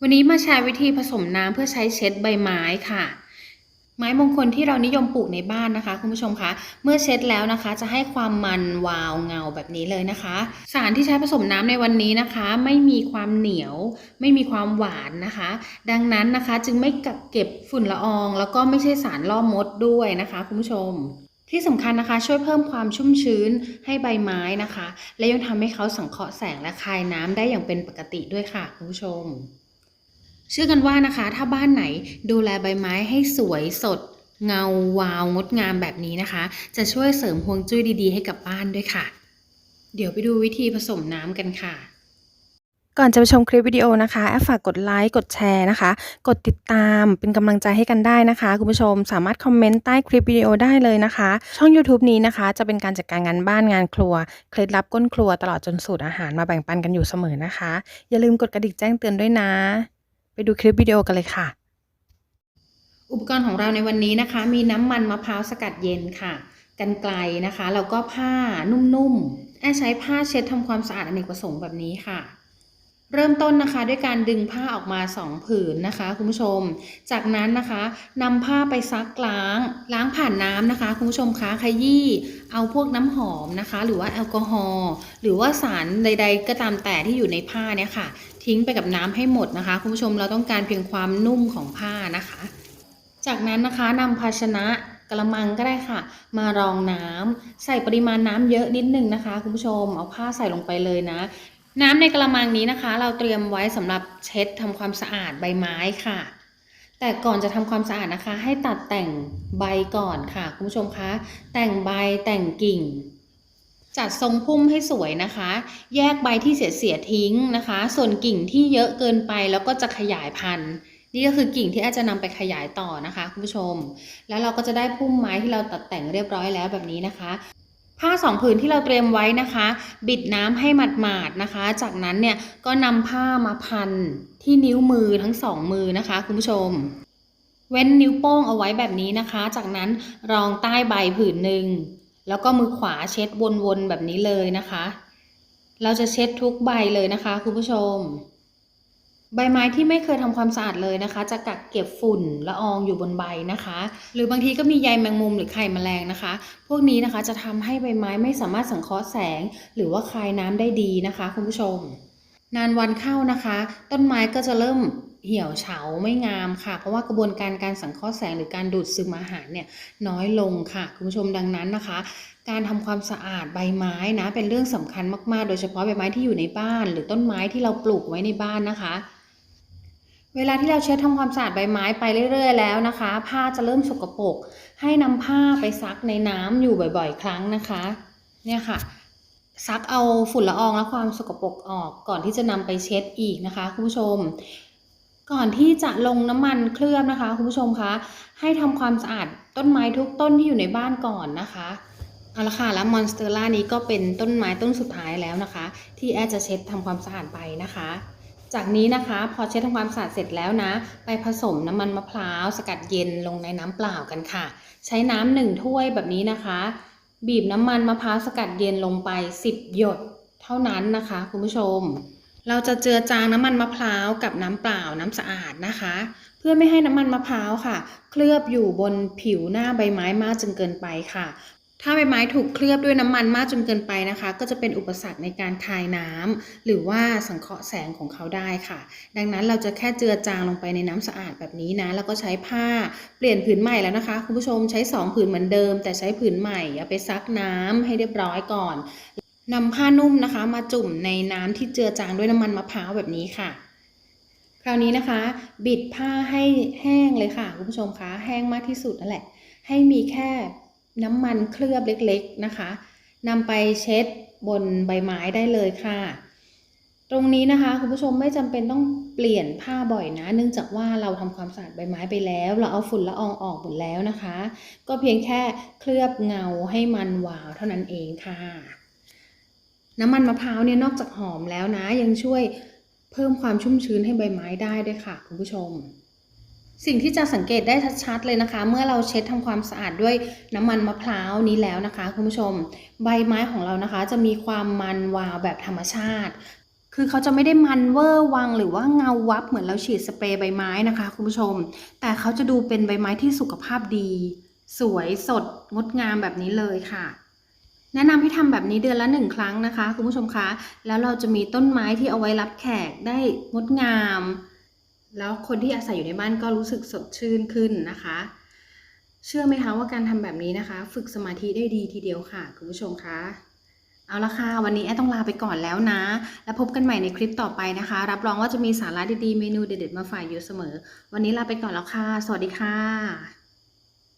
วันนี้มาแชร์วิธีผสมน้ำเพื่อใช้เช็ดใบไม้ค่ะ ไม้มงคลที่เรานิยมปลูกในบ้านนะคะคุณผู้ชมคะเมื่อเช็ดแล้วนะคะ จะให้ความมันวาวเงาแบบนี้เลยนะคะ สารที่ใช้ผสมน้ำในวันนี้นะคะ ไม่มีความเหนียว ไม่มีความหวานนะคะ ดังนั้นนะคะจึงไม่กักเก็บฝุ่นละออง แล้วก็ไม่ใช่สารล่อมดด้วยนะคะคุณผู้ชมที่สำคัญนะคะช่วยเพิ่มความชุ่มชื้นให้ใบไม้นะคะ และยังทำให้เขาสังเคราะห์แสงและคายน้ำได้อย่างเป็นปกติด้วยค่ะคุณผู้ชม เชื่อกันว่านะคะถ้าบ้านไหนดูแลใบไม้ให้สวยสด เงาวาว งดงามแบบนี้นะคะ จะช่วยเสริมฮวงจุ้ยดีๆ ให้กับบ้านด้วยค่ะ เดี๋ยวไปดูวิธีผสมน้ำกันค่ะก่อนจะไปชมคลิปวิดีโอนะคะแอฟฝากกดไลค์กดแชร์นะคะ กดติดตามเป็นกำลังใจให้กันได้นะคะ คุณผู้ชมสามารถคอมเมนต์ใต้คลิปวิดีโอได้เลยนะคะ ช่อง YouTube นี้นะคะ จะเป็นการจัดการงานบ้านงานครัว เคล็ดลับก้นครัวตลอดจนสูตรอาหารมาแบ่งปันกันอยู่เสมอนะคะ อย่าลืมกดกระดิ่งแจ้งเตือนด้วยนะ ไปดูคลิปวิดีโอกันเลยค่ะ อุปกรณ์ของเราในวันนี้นะคะ มีน้ำมันมะพร้าวสกัดเย็นค่ะกันไกลนะคะแล้วก็ผ้านุ่มๆแอใช้ผ้าเช็ดทำความสะอาดอเนกประสงค์แบบนี้ค่ะ เริ่มต้นนะคะด้วยการดึงผ้าออกมา 2 ผืนนะคะ คุณผู้ชม จากนั้นนะคะนำผ้าไปซักล้าง ล้างผ่านน้ำนะคะคุณผู้ชมคะขยี้เอาพวกน้ำหอมนะคะ หรือว่าแอลกอฮอล์หรือว่าสารใด ๆ ก็ตามแต่ที่อยู่ในผ้าเนี่ยค่ะ ทิ้งไปกับน้ำให้หมดนะคะ คุณผู้ชมเราต้องการเพียงความนุ่มของผ้านะคะ จากนั้นนะคะนำภาชนะกระมังก็ได้ค่ะ มารองน้ำใส่ปริมาณน้ำเยอะนิดนึงนะคะ คุณผู้ชมเอาผ้าใส่ลงไปเลยนะ น้ำในกระมังนี้นะคะ เราเตรียมไว้สำหรับเช็ดทำความสะอาดใบไม้ค่ะ แต่ก่อนจะทำความสะอาดนะคะ ให้ตัดแต่งใบก่อนค่ะคุณผู้ชมคะ แต่งใบแต่งกิ่ง จัดทรงพุ่มให้สวยนะคะ แยกใบที่เสียเสียๆทิ้งนะคะ ส่วนกิ่งที่เยอะเกินไปแล้วก็จะขยายพันธุ์นี่ก็คือกิ่งที่อาจจะนำไปขยายต่อนะคะคุณผู้ชม แล้วเราก็จะได้พุ่มไม้ที่เราตัดแต่งเรียบร้อยแล้วแบบนี้นะคะ ผ้าสองผืนที่เราเตรียมไว้นะคะ บิดน้ำให้หมาดๆนะคะ จากนั้นเนี่ยก็นำผ้ามาพันที่นิ้วมือทั้งสองมือนะคะ คุณผู้ชม เว้นนิ้วโป้งเอาไว้แบบนี้นะคะ จากนั้นรองใต้ใบผืนหนึ่งแล้วก็มือขวาเช็ดวนๆแบบนี้เลยนะคะ เราจะเช็ดทุกใบเลยนะคะ คุณผู้ชม ใบไม้ที่ไม่เคยทำความสะอาดเลยนะคะ จะกักเก็บฝุ่นละอองอยู่บนใบนะคะ หรือบางทีก็มีใยแมงมุมหรือไข่แมลงนะคะ พวกนี้นะคะจะทำให้ใบไม้ไม่สามารถสังเคราะห์แสง หรือว่าคายน้ำได้ดีนะคะคุณผู้ชม นานวันเข้านะคะ ต้นไม้ก็จะเริ่มเหี่ยวเฉาไม่งามค่ะ เพราะว่ากระบวนการการสังเคราะห์แสงหรือการดูดซึมอาหารเนี่ยน้อยลงค่ะคุณผู้ชมดังนั้นนะคะ การทำความสะอาดใบไม้นะเป็นเรื่องสำคัญมากๆ โดยเฉพาะใบไม้ที่อยู่ในบ้าน หรือต้นไม้ที่เราปลูกไว้ในบ้านนะคะ เวลาที่เราเช็ดทำความสะอาดใบไม้ไปเรื่อย ๆ แล้วนะคะ ผ้าจะเริ่มสกปรกให้นำผ้าไปซักในน้ำอยู่บ่อย ๆ ครั้งนะคะ เนี่ยค่ะ ซักเอาฝุ่นละอองและความสกปรกออกก่อนที่จะนำไปเช็ดอีกนะคะคุณผู้ชม ก่อนที่จะลงน้ำมันเคลือบนะคะคุณผู้ชมคะให้ทำความสะอาดต้นไม้ทุกต้นที่อยู่ในบ้านก่อนนะคะเอาละค่ะแล้วมอนสเตอร่านี้ก็เป็นต้นไม้ต้นสุดท้ายแล้วนะคะ ที่แอดจะเช็ดทำความสะอาดไปนะคะ จากนี้นะคะพอเช็ดทำความสะอาดเสร็จแล้วนะ ไปผสมน้ำมันมะพร้าวสกัดเย็นลงในน้ำเปล่ากันค่ะ ใช้น้ำหนึ่งถ้วยแบบนี้นะคะ บีบน้ำมันมะพร้าวสกัดเย็นลงไป 10 หยดเท่านั้นนะคะ คุณผู้ชม เราจะเจือจางน้ำมันมะพร้าวกับน้ำเปล่าน้ำสะอาดนะคะ เพื่อไม่ให้น้ำมันมะพร้าวค่ะ เคลือบอยู่บนผิวหน้าใบไม้มากจนเกินไปค่ะ ถ้าใบไม้ถูกเคลือบด้วยน้ำมันมากจนเกินไปนะคะ ก็จะเป็นอุปสรรคในการคายน้ำหรือว่าสังเคราะห์แสงของเขาได้ค่ะ ดังนั้นเราจะแค่เจือจางลงไปในน้ำสะอาดแบบนี้นะ แล้วก็ใช้ผ้าเปลี่ยนผืนใหม่แล้วนะคะ คุณผู้ชมใช้ 2 ผืนเหมือนเดิม แต่ใช้ผืนใหม่เอาไปซักน้ำให้เรียบร้อยก่อนนำผ้านุ่มนะคะ มาจุ่มในน้ำที่เจือจางด้วยน้ำมันมะพร้าวแบบนี้ค่ะคราวนี้นะคะ บิดผ้าให้แห้งเลยค่ะคุณผู้ชมคะแห้งมากที่สุดนั่นแหละ ให้มีแค่ น้ำมันเคลือบเล็กๆนะคะนำไปเช็ดบนใบไม้ได้เลยค่ะ ตรงนี้นะคะคุณผู้ชมไม่จำเป็นต้องเปลี่ยนผ้าบ่อยนะ เนื่องจากว่าเราทำความสะอาดใบไม้ไปแล้ว เราเอาฝุ่นละอองออกหมดแล้วนะคะ ก็เพียงแค่เคลือบเงาให้มันวาวเท่านั้นเองค่ะ น้ำมันมะพร้าวเนี่ยนอกจากหอมแล้วนะ ยังช่วยเพิ่มความชุ่มชื้นให้ใบไม้ได้ด้วยค่ะ คุณผู้ชม สิ่งที่จะสังเกตได้ชัดๆเลยนะคะ เมื่อเราเช็ดทำความสะอาดด้วยน้ำมันมะพร้าวนี้แล้วนะคะคุณผู้ชม ใบไม้ของเรานะคะ จะมีความมันวาวแบบธรรมชาติ คือเขาจะไม่ได้มันเวอร์วังหรือว่าเงาวับเหมือนเราฉีดสเปรย์ใบไม้นะคะคุณผู้ชม แต่เขาจะดูเป็นใบไม้ที่สุขภาพดี สวยสดงดงามแบบนี้เลยค่ะแนะนำให้ทำแบบนี้เดือนละหนึ่งครั้งนะคะ คุณผู้ชมคะ แล้วเราจะมีต้นไม้ที่เอาไว้รับแขกได้งดงาม แล้วคนที่อาศัยอยู่ในบ้านก็รู้สึกสดชื่นขึ้นนะคะ เชื่อไหมคะว่าการทำแบบนี้นะคะ ฝึกสมาธิได้ดีทีเดียวค่ะคุณผู้ชมคะเอาละค่ะ วันนี้แอดต้องลาไปก่อนแล้วนะ แล้วพบกันใหม่ในคลิปต่อไปนะคะ รับรองว่าจะมีสาระดีๆ เมนูเด็ดๆ มาฝากอยู่เสมอ วันนี้ลาไปก่อนแล้วค่ะ สวัสดีค่ะ